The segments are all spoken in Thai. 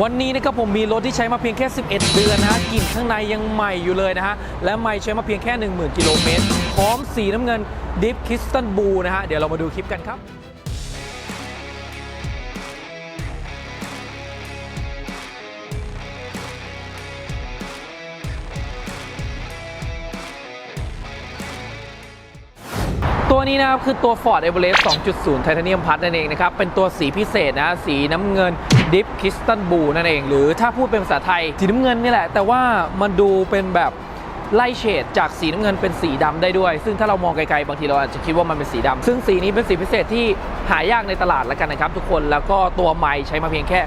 วันนี้นะครับผมมีรถที่ใช้มาเพียงแค่ 11 เดือนนะฮะกลิ่นข้างในยังใหม่อยู่เลยนะฮะ และไม่ใช้มาเพียงแค่ 10,000 กิโลเมตร พร้อมสีน้ำเงิน Deep Crystal Blue นะฮะ เดี๋ยวเรามาดูคลิปกันครับตัวนี้นะครับคือตัว Ford Everest 2.0 Titanium Plus นั่นเองนะครับ เป็นตัวสีพิเศษนะ สีน้ำเงิน ดิฟคิสตันบูนั่นเอง หรือถ้าพูดเป็นภาษาไทยสีน้ำเงินนี่แหละ แต่ว่ามันดูเป็นแบบ ไล่เฉดจากสีน้ำเงินเป็นสีดำได้ด้วย ซึ่งถ้าเรามองไกลๆบางทีเราอาจจะคิดว่ามันเป็นสีดำซึ่งสีนี้เป็นสีพิเศษที่หายากในตลาดแล้วกันนะครับ ทุกคนแล้วก็ตัวไม้ใช้มาเพียงแค่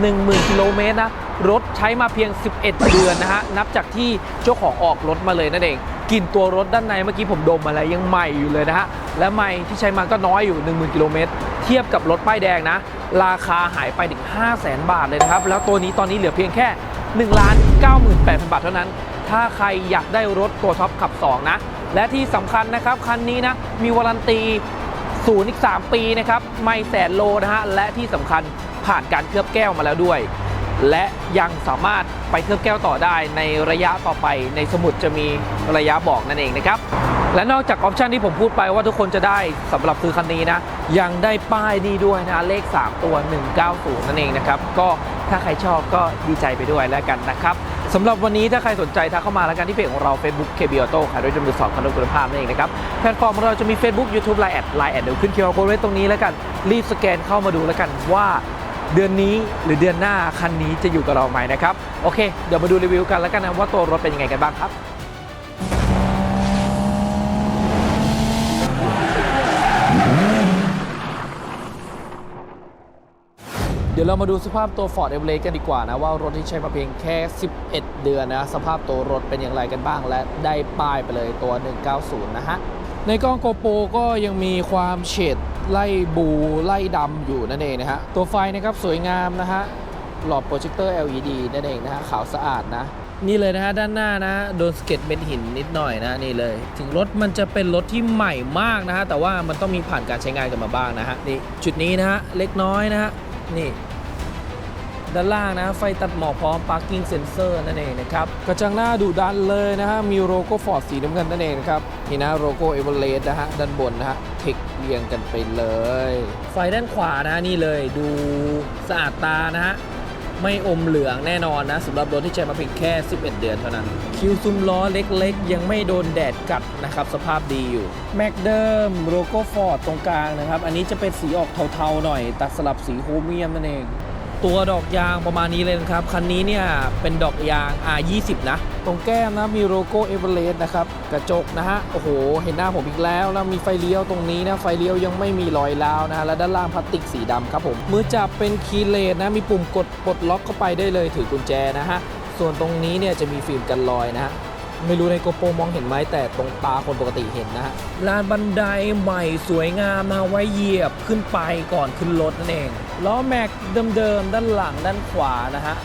10,000กิโลเมตรนะรถใช้มาเพียง 11 เดือนนะฮะนับจากที่เจ้าของออกรถมาเลยนั่นเองกลิ่นตัวรถด้านในเมื่อกี้ผมดมมาแล้วยังใหม่อยู่เลยนะฮะและไม่ที่ใช้มาก็น้อยอยู่ 10,000กิโลเมตรเทียบกับรถป้ายแดงนะ ราคาหายไปถึง 5 0 0แสนบาทเลยนะครับ แล้วตัวนี้ตอนนี้เหลือเพียงแค่1ล้าน98,000 บาทเท่านั้น ถ้าใครอยากได้รถตัวท็อปขับ 2 นะ และที่สำคัญนะครับ คันนี้นะ มีวารันตีศูนย์อีก 3 ปีนะครับ ไม่แสนโลนะฮะ และที่สำคัญผ่านการเคลือบแก้วมาแล้วด้วย และยังสามารถไปเคลือบแก้วต่อได้ในระยะต่อไป ในสมุดจะมีระยะบอกนั่นเองนะครับ และนอกจากออปชันที่ผมพูดไปว่าทุกคนจะได้สำหรับซื้อคันนี้นะ ยังได้ป้ายนี้ด้วยนะเลข 3 ตัว 190 นั่นเองนะครับ ก็ถ้าใครชอบก็ดีใจไปด้วยแล้วกันนะครับ สำหรับวันนี้ถ้าใครสนใจทักเข้ามาแล้วกันที่เพจของเรา Facebook KB Auto ขายด้วยจำนวนสองคันรถคุณภาพนั่นเองนะครับ แพลตฟอร์มของเราจะมี Facebook YouTube Line แอด Line แอดเดี๋ยวขึ้น QR Code ไว้ตรงนี้แล้วกัน รีบสแกนเข้ามาดูแล้วกันว่าเดือนนี้หรือเดือนหน้าคันนี้จะอยู่กับเราไหมนะครับ โอเค เดี๋ยวมาดูรีวิวกันแล้วกันนะว่าตัวรถเป็นยังไงกันบ้างครับ เดี๋ยวเรามาดูสภาพตัว Ford Everest กันดีกว่านะ ว่ารถที่ใช้มาเพียงแค่ 11 เดือนนะ สภาพตัวรถเป็นอย่างไรกันบ้าง และได้ป้ายไปเลยตัว 190 นะฮะ ในกล้องโกโปรก็ยังมีความเฉดไล่บูไล่ดำอยู่นั่นเองนะฮะ ตัวไฟนะครับสวยงามนะฮะ หลอดโปรเจคเตอร์ LED นั่นเองนะฮะขาวสะอาดนะนี่เลยนะฮะด้านหน้านะโดนสเก็ตเม็ดหินนิดหน่อยนะนี่เลย ถึงรถมันจะเป็นรถที่ใหม่มากนะฮะแต่ว่ามันต้องมีผ่านการใช้งานกันมาบ้างนะฮะนี่จุดนี้นะฮะเล็กน้อยนะฮะนี่ ด้านล่างนะไฟตัดหมอกพร้อม parking sensor นั่นเองนะครับกระจังหน้าดูดันเลยนะฮะมีโลโก้ฟอร์ดสีน้ำเงินนั่นเองนะครับนี่นะโลโก้เอเวอเรสต์นะฮะด้านบนนะฮะเทคเรียงกันไปเลย ไฟด้านขวานะนี่เลยดูสะอาดตานะฮะไม่อมเหลืองแน่นอนนะสำหรับรถที่ใช้มาเพียงแค่ 11 เดือนเท่านั้น คิวซุ้มล้อเล็กๆ ยังไม่โดนแดดกัดนะครับ สภาพดีอยู่ แม็กเดิมโลโก้ฟอร์ดตรงกลางนะครับ อันนี้จะเป็นสีออกเทาๆหน่อย ตัดสลับสีโครเมียมนั่นเอง ตัวดอกยางประมาณนี้เลยนะครับ คันนี้เนี่ยเป็นดอกยาง R20 นะ ตรงแก้มนะมีโลโก้เอเวอเรสต์นะครับ กระจกนะฮะ โอ้โห เห็นหน้าผมอีกแล้วนะมีไฟเลี้ยวตรงนี้นะ ไฟเลี้ยวยังไม่มีรอยร้าวนะฮะ และด้านล่างพลาสติกสีดำครับผม มือจับเป็นคีย์เลสนะ มีปุ่มกดปลดล็อกเข้าไปได้เลย ถือกุญแจนะฮะ ส่วนตรงนี้เนี่ยจะมีฟิล์มกันรอยนะฮะ ไม่รู้ในโกโปรมองเห็นไหมแต่ตรงตาคนปกติเห็นนะฮะลานบันไดใหม่สวยงามนะไว้เหยียบขึ้นไปก่อนขึ้นรถนั่นเองล้อแม็กเดิมๆด้านหลังด้านขวานะฮะ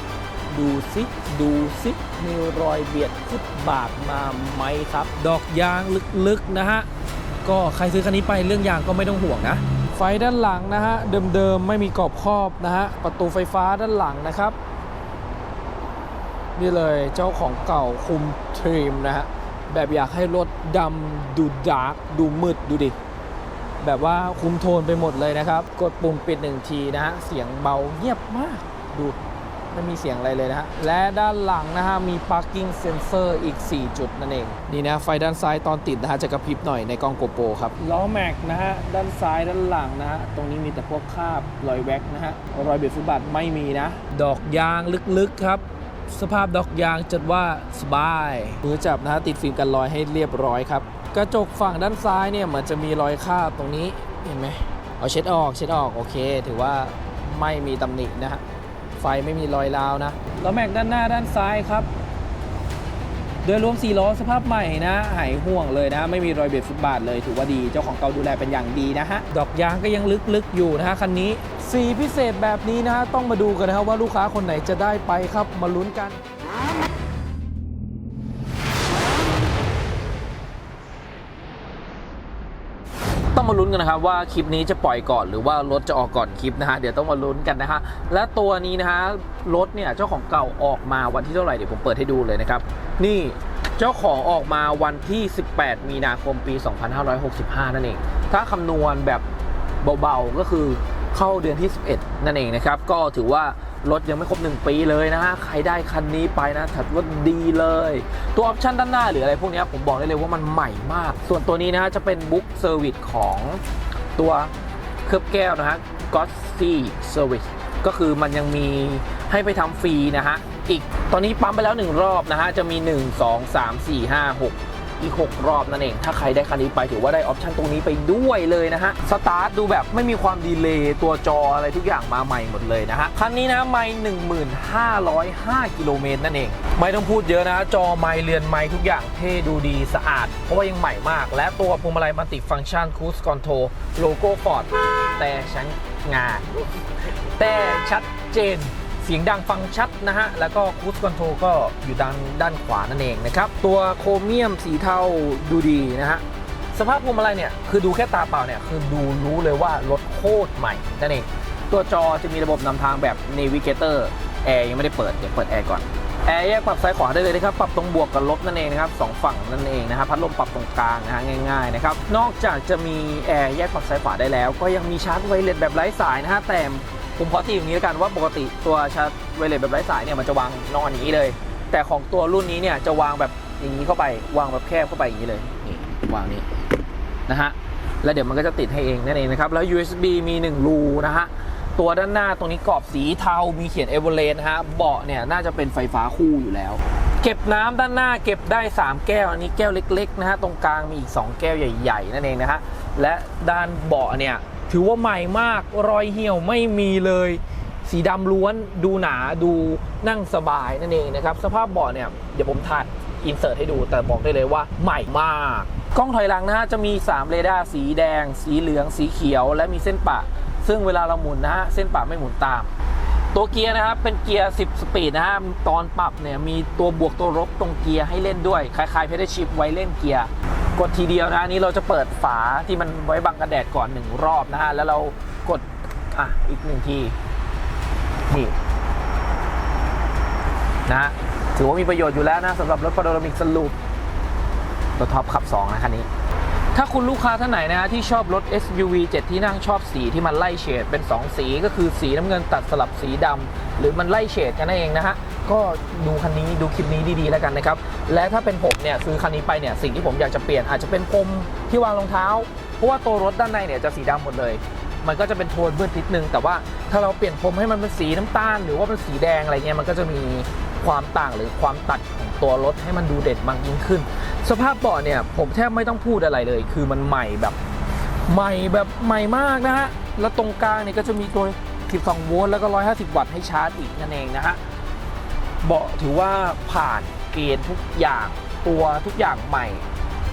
ดูซิดูซิมีรอยเบียดฟุตบาทมาไหมครับ ดอกยางลึกๆนะฮะก็ใครซื้อคันนี้ไปเรื่องยางก็ไม่ต้องห่วงนะ ไฟด้านหลังนะฮะเดิมๆไม่มีกรอบครอบนะฮะประตูไฟฟ้าด้านหลังนะครับ นี่เลยเจ้าของเก่าคุมทรีมนะฮะ แบบอยากให้รถดำดูดาร์กดูมืดดูดิ แบบว่าคุมโทนไปหมดเลยนะครับ กดปุ่มปิดหนึ่งทีนะฮะ เสียงเบาเงียบมากดูไม่มีเสียงอะไรเลยนะฮะ และด้านหลังนะฮะ มี parking sensor อีก 4 จุดนั่นเอง นี่นะ ไฟด้านซ้ายตอนติดนะฮะ จะกระพริบหน่อยในกล้องโกโปรครับ ล้อแม็กนะฮะ ด้านซ้ายด้านหลังนะฮะ ตรงนี้มีแต่พวกคราบรอยแว็กนะฮะ รอยเบียดฟุตบาทไม่มีนะ ดอกยางลึกๆครับ สภาพดอกยางจัดว่าสบาย มือจับนะฮะติดฟิล์มกันรอยให้เรียบร้อยครับ กระจกฝั่งด้านซ้ายเนี่ยเหมือนจะมีรอยคราบตรงนี้เห็นไหมเอาเช็ดออกเช็ดออกโอเค ถือว่าไม่มีตำหนินะฮะไฟไม่มีรอยร้าวนะล้อแม็กด้านหน้าด้านซ้ายครับ โดยรวม4ล้อสภาพใหม่นะ หายห่วงเลยนะ ไม่มีรอยเบียดฟุตบาทเลยถือว่าดีเจ้าของเก่าดูแลเป็นอย่างดีนะฮะ ดอกยางก็ยังลึกๆอยู่นะฮะคันนี้สีพิเศษแบบนี้นะฮะต้องมาดูกันนะครับว่าลูกค้าคนไหนจะได้ไปครับมาลุ้นกัน ต้องมาลุ้นกันนะครับว่าคลิปนี้จะปล่อยก่อนหรือว่ารถจะออกก่อนคลิปนะฮะเดี๋ยวต้องมาลุ้นกันนะฮะและตัวนี้นะฮะรถเนี่ยเจ้าของเก่าออกมาวันที่เท่าไหร่เดี๋ยวผมเปิดให้ดูเลยนะครับนี่เจ้าของออกมาวันที่ 18 มีนาคมปี 2565 นั่นเอง ถ้าคำนวณแบบเบาๆก็คือเข้าเดือนที่ 11 นั่นเองนะครับ ก็ถือว่า รถยังไม่ครบ 1 ปีเลยนะฮะ ใครได้คันนี้ไปนะถือว่าดีเลย ตัวออปชันด้านหน้าหรืออะไรพวกนี้ผมบอกได้เลยว่ามันใหม่มาก ส่วนตัวนี้นะฮะจะเป็นบุ๊กเซอร์วิสของตัวเคลือบแก้วนะฮะ g o s s y Service ก็คือมันยังมีให้ไปทำฟรีนะฮะ อีกตอนนี้ปั๊มไปแล้ว 1 รอบนะฮะ จะมี 1 2 3 4 5 6 อีก 6 รอบนั่นเอง ถ้าใครได้คันนี้ไปถือว่าได้ออปชันตรงนี้ไปด้วยเลยนะฮะ สตาร์ทดูแบบไม่มีความดีเลย์ตัวจออะไรทุกอย่างมาใหม่หมดเลยนะฮะ คันนี้นะไม่1505 กิโลเมตรนั่นเอง ไม่ต้องพูดเยอะนะ จอไม่เรือนไม่ทุกอย่างเท่ดูดีสะอาด เพราะว่ายังใหม่มาก และตัวพวงมาลัยมัลติฟังก์ชันคูสคอนโทรโลโก้ฟอร์ดแต่ชั้นงานแต่ชัดเจน เสียงดังฟังชัดนะฮะ แล้วก็คู e คอนโทรก็อยู่ด้านด้านขวานั่นเองนะครับ ตัวโครเมียมสีเทาดูดีนะฮะ สภาพพวงมาลัยเนี่ย คือดูแค่ตาเปล่าเนี่ย คือดูรู้เลยว่ารถโคตรใหม่นั่นเอง ตัวจอจะมีระบบนำทางแบบ Navigator แอร์ยังไม่ได้เปิด เดี๋ยวเปิดแอร์ก่อน แอร์แยกปรับซ้ายขวาได้เลยนะครับ ปรับตรงบวกกับลบนั่นเองนะครับสองฝั่งนั่นเองนะครับพัดลมปรับตรงกลางนะฮะง่ายๆนะครับ นอกจากจะมีแอร์แยกปรับซ้ายขวาได้แล้ว ก็ยังมีชาร์จไวเลสแบบไร้สายนะฮะแต่ ผมขอตีอย่างนี้แล้วกันว่าปกติตัวชาร์จไวเลสแบบไร้สายเนี่ยมันจะวางนอนอย่างนี้เลย แต่ของตัวรุ่นนี้เนี่ยจะวางแบบอย่างนี้เข้าไป วางแบบแคบเข้าไปอย่างนี้เลยนี่วางนี้นะฮะแล้วเดี๋ยวมันก็จะติดให้เองนั่นเองนะครับแล้ว USB มี1รูนะฮะตัวด้านหน้าตรงนี้กรอบสีเทา มีเขียนเอเวอเรนะฮะเบาะเนี่ยน่าจะเป็นไฟฟ้าคู่อยู่แล้ว เก็บน้ำด้านหน้าเก็บได้ 3 แก้ว อันนี้แก้วเล็กๆนะฮะตรงกลางมีอีก 2 แก้วใหญ่ ๆ นั่นเองนะฮะและด้านเบาะเนี่ย ถือว่าใหม่มากรอยเหี่ยวไม่มีเลย สีดำล้วนดูหนาดูนั่งสบายนั่นเองนะครับ สภาพเบาะเนี่ยเดี๋ยวผมถ่ายอินเสิร์ตให้ดูแต่บอกได้เลยว่าใหม่มาก กล้องถอยหลังนะฮะจะมี 3 เรดาร์สีแดง สีเหลือง สีเขียว และมีเส้นปะ ซึ่งเวลาเราหมุนนะฮะเส้นปะไม่หมุนตาม ตัวเกียร์นะครับเป็นเกียร์ 10 สปีดนะฮะตอนปรับเนี่ยมีตัวบวกตัวลบตรงเกียร์ให้เล่นด้วยคล้ายๆเพดชิปไว้เล่นเกียร์ กดทีเดียวนะอันนี้เราจะเปิดฝาที่มันไว้บังกันแดดก่อนหนึ่งรอบนะฮะแล้วเรากดอะอีกหนึ่งทีนี่นะถือว่ามีประโยชน์อยู่แล้วนะสำหรับรถปาโนรามิกสลูปรถท็อปขับ 2 นะคันนี้ ถ้าคุณลูกค้าท่านไหนนะฮะที่ชอบรถ SUV 7 ที่นั่งชอบสีที่มันไล่เฉดเป็น 2 สีก็คือสีน้ำเงินตัดสลับสีดำหรือมันไล่เฉดกันนั่นเองนะฮะ ก็ดูคันนี้ดูคลิปนี้ดีๆแล้วกันนะครับ และถ้าเป็นผมเนี่ยซื้อคันนี้ไปเนี่ยสิ่งที่ผมอยากจะเปลี่ยนอาจจะเป็นพรมที่วางรองเท้า เพราะว่าตัวรถด้านในเนี่ยจะสีดำหมดเลย มันก็จะเป็นโทนมืดนิดนึง แต่ว่าถ้าเราเปลี่ยนพรมให้มันเป็นสีน้ำตาล หรือว่าเป็นสีแดงอะไรเงี้ยมันก็จะมีความต่างหรือความตัดของตัวรถให้มันดูเด่นมากยิ่งขึ้น สภาพเบาะเนี่ยผมแทบไม่ต้องพูดอะไรเลย คือมันใหม่แบบใหม่แบบใหม่มากนะฮะแล้วตรงกลางเนี่ยก็จะมีตัว12โวลต์แล้วก็ 150 วัตต์ให้ชาร์จอีกนั่นเองนะฮะ เบาะถือว่าผ่านเกณฑ์ทุกอย่างตัวทุกอย่างใหม่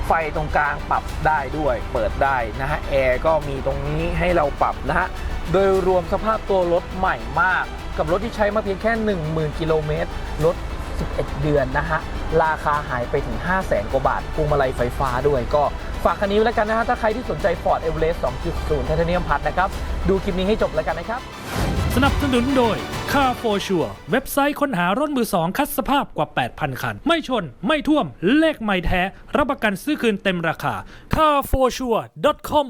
ไฟตรงกลางปรับได้ด้วยเปิดได้นะฮะแอร์ก็มีตรงนี้ให้เราปรับนะฮะโดยรวมสภาพตัวรถใหม่มาก กับรถที่ใช้มาเพียงแค่ 10,000 กิโลเมตรรถ 11 เดือนนะฮะราคาหายไปถึง 5 0 0แสนกว่าบาทพวงมาลัยไฟฟ้าด้วยก็ฝากคันนี้ไว้แล้วกันนะฮะ ถ้าใครที่สนใจ Ford Everest 2.0 Titanium Plus นะครับ ดูคลิปนี้ให้จบแล้วกันนะครับ สนับสนุนโดย คาร์โฟชัวเว็บไซต์ค้นหารถมือสองคัดสภาพกว่า 8,000 คัน ไม่ชน ไม่ท่วม เลขไม่แท้ รับประกันซื้อคืนเต็มราคา carforsure.com